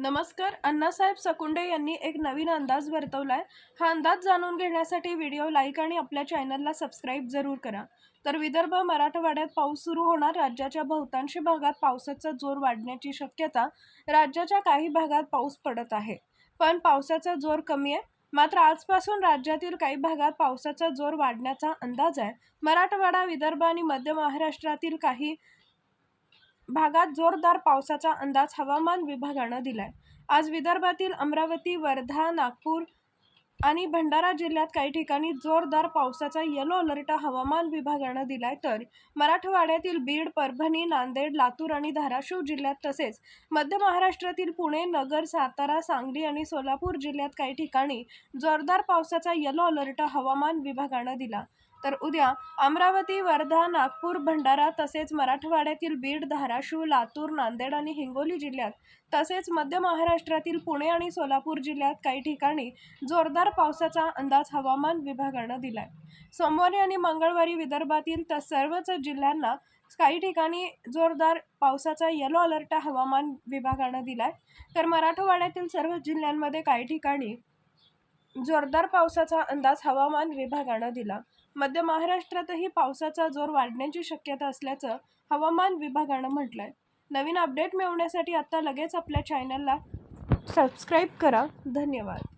नमस्कार अण्णासाहेब सकुंडे यांनी एक नवीन अंदाज वर्तवलाय. हा अंदाज जाणून घेण्यासाठी व्हिडिओ लाईक आणि आपल्या चॅनलला सबस्क्राईब जरूर करा. तर विदर्भ मराठवाड्यात पाऊस सुरू होणार राज्याच्या बहुतांशी भागात पावसाचा जोर वाढण्याची शक्यता राज्याच्या काही भागात पाऊस पडत आहे. पण पावसाचा जोर कमी आहे. मात्र आजपासून राज्यातील काही भागात पावसाचा जोर वाढण्याचा अंदाज आहे. मराठवाडा विदर्भ आणि मध्य महाराष्ट्रातील काही भागात जोरदार पावसाचा अंदाज हवामान विभागानं दिलाय. आज विदर्भातील अमरावती वर्धा नागपूर आणि भंडारा जिल्ह्यात काही ठिकाणी जोरदार पावसाचा येलो अलर्ट हवामान विभागानं दिलाय तर मराठवाड्यातील बीड परभणी नांदेड लातूर आणि धाराशिव जिल्ह्यात तसेच मध्य महाराष्ट्रातील पुणे नगर सातारा सांगली आणि सोलापूर जिल्ह्यात काही ठिकाणी जोरदार पावसाचा येलो अलर्ट हवामान विभागानं दिला. तर उद्या अमरावती वर्धा नागपूर भंडारा तसेच मराठवाड्यातील बीड धाराशिव लातूर नांदेड आणि हिंगोली जिल्ह्यात तसेच मध्य महाराष्ट्रातील पुणे आणि सोलापूर जिल्ह्यात काही ठिकाणी जोरदार पावसाचा अंदाज हवामान विभागानं दिलाय. सोमवारी आणि मंगळवारी विदर्भातील तर सर्वच जिल्ह्यांना काही ठिकाणी जोरदार पावसाचा येलो अलर्ट हवामान विभागानं दिलाय. तर मराठवाड्यातील सर्व जिल्ह्यांमध्ये काही ठिकाणी जोरदार पावसाचा अंदाज हवामान विभागानं दिला. मध्य महाराष्ट्रातही पावसाचा जोर वाढण्याची शक्यता असल्याचं हवामान विभागानं म्हटलंय. नवीन अपडेट मिळवण्यासाठी आता लगेच आपल्या चॅनलला सबस्क्राईब करा. धन्यवाद.